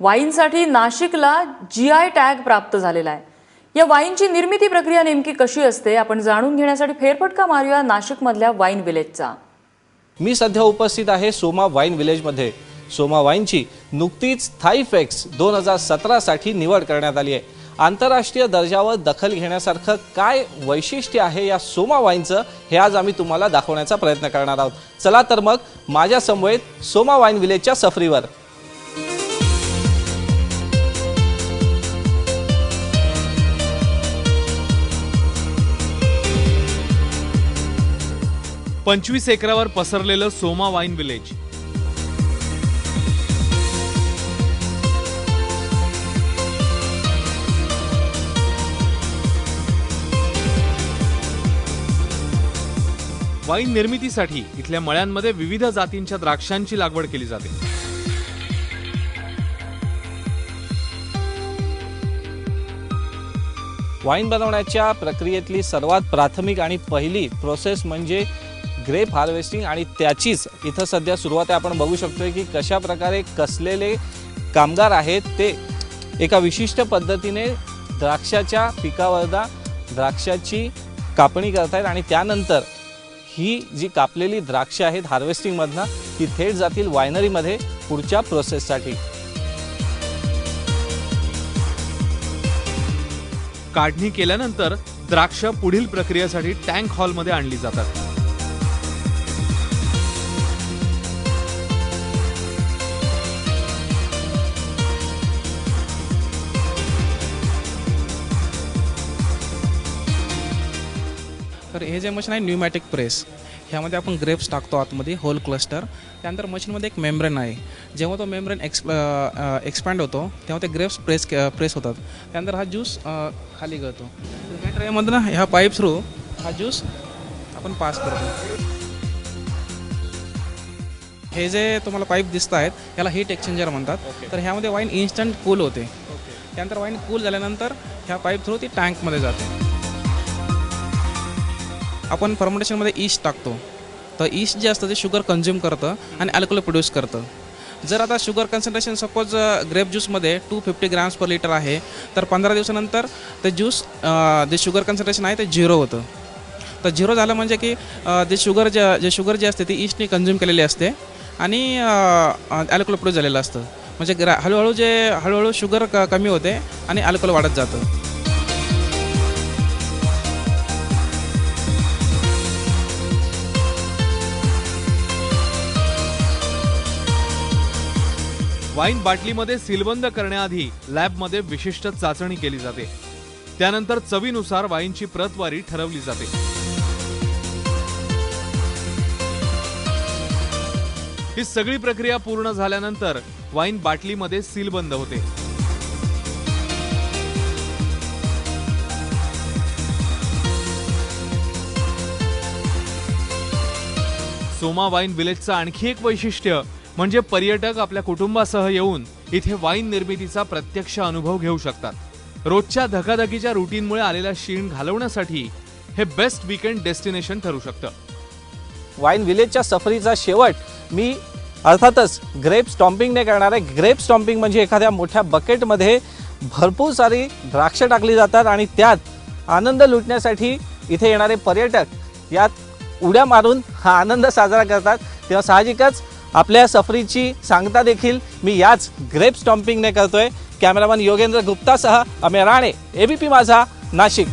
वाईनसाठी नाशिकला जी I tag प्राप्त झालेला आहे. या वाईनची निर्मिती प्रक्रिया नेमकी कशी असते आपण जाणून घेण्यासाठी फेरफटका मारूया नाशिकमधल्या वाईन विलेजचा. मी सध्या उपस्थित आहे सोमा वाईन विलेजमध्ये. सोमा वाईनची नुकतीच थाईफेक्स दोन हजार सतरासाठी निवड करण्यात आली आहे. आंतरराष्ट्रीय दर्जावर दखल घेण्यासारखं काय वैशिष्ट्य आहे या सोमा वाईनचं हे आज आम्ही तुम्हाला दाखवण्याचा प्रयत्न करणार आहोत. चला तर मग माझ्या समवेत सोमा वाईन विलेजच्या सफरीवर. पंचवीस एकरावर पसरलेलं सोमा वाईन विलेज. वाईन निर्मितीसाठी इथल्या मळ्यांमध्ये विविध जातींच्या द्राक्षांची लागवड केली जाते. वाईन बनवण्याच्या प्रक्रियेतली सर्वात प्राथमिक आणि पहिली प्रोसेस म्हणजे ग्रेप हार्वेस्टिंग आणि त्याचीच इथं सध्या सुरुवात आहे. आपण बघू शकतोय की कशा प्रकारे कसलेले कामगार आहेत ते एका विशिष्ट पद्धतीने द्राक्षाच्या पिकावरदा द्राक्षाची कापणी करतायत आणि त्यानंतर ही जी कापलेली द्राक्ष आहेत हार्वेस्टिंगमधनं ती थेट जातील वायनरीमध्ये पुढच्या प्रोसेससाठी. काढणी केल्यानंतर द्राक्ष पुढील प्रक्रियेसाठी टँक हॉलमध्ये आणली जातात. तर हे जे मशीन आहे न्यूमॅटिक प्रेस ह्यामध्ये आपण ग्रेप्स टाकतो आतमध्ये होल क्लस्टर त्यानंतर मशीनमध्ये एक मेम्ब्रेन आहे. जेव्हा तो मेम्ब्रेन एक्स एक्सपॅन्ड होतो तेव्हा ते ग्रेप्स प्रेस प्रेस होतात. त्यानंतर हा ज्यूस खाली गळतो. ह्या ट्रेमधून ह्या पाईप थ्रू हा ज्यूस आपण पास करतो. हे जे तुम्हाला पाईप दिसत आहेत याला हीट एक्सचेंजर म्हणतात. तर ह्यामध्ये वाईन इन्स्टंट कूल होते. त्यानंतर वाईन कूल झाल्यानंतर ह्या पाईप थ्रू ती टँकमध्ये जाते. आपण फर्मेंटेशनमध्ये ईस्ट टाकतो. तर ईस्ट जे असतं ते शुगर कन्झ्युम करतं आणि अल्कोहोल प्रोड्यूस करतं. जर आता sugar concentration suppose grape ज्यूसमध्ये two fifty grams per litre आहे तर पंधरा दिवसानंतर ते ज्यूस जे शुगर कन्सन्ट्रेशन आहे ते झिरो होतं. तर झिरो झालं म्हणजे की जे शुगर जे जे शुगर जे असते ती ईस्टने कन्झ्युम केलेली असते आणि अल्कोहोल प्रोड्यूस झालेलं असतं. म्हणजे ग्रा हळूहळू जे हळूहळू शुगर क कमी होते आणि अल्कोहोल वाढत जातं. वाईन बाटलीमध्ये सीलबंद करण्याआधी लॅबमध्ये विशिष्ट चाचणी केली जाते. त्यानंतर चवीनुसार वाईनची प्रतवारी ठरवली जाते. ही सगळी प्रक्रिया पूर्ण झाल्यानंतर वाईन बाटलीमध्ये सीलबंद होते. सोमा वाईन विलेजचं आणखी एक वैशिष्ट्य म्हणजे पर्यटक आपल्या कुटुंबासह येऊन इथे वाईन निर्मितीचा प्रत्यक्ष अनुभव घेऊ शकतात. रोजच्या धकाधकीच्या रुटीनमुळे आलेला शीण घालवण्यासाठी हे बेस्ट वीकेंड डेस्टिनेशन ठरू शकतं. वाईन विलेजच्या सफरीचा शेवट मी अर्थातच ग्रेप स्टॉम्पिंगने करणार आहे. ग्रेप स्टॉम्पिंग म्हणजे एखाद्या मोठ्या बकेटमध्ये भरपूर सारी द्राक्ष टाकली जातात आणि त्यात आनंद लुटण्यासाठी इथे येणारे पर्यटक यात उड्या मारून हा आनंद साजरा करतात. तेव्हा साहजिकच आपल्या सफरीची सांगता देखील मी याच ग्रेप स्टॉम्पिंगने करतोय. कॅमेरामन योगेंद्र गुप्तासह अमेय राणे एबीपी माझा नाशिक.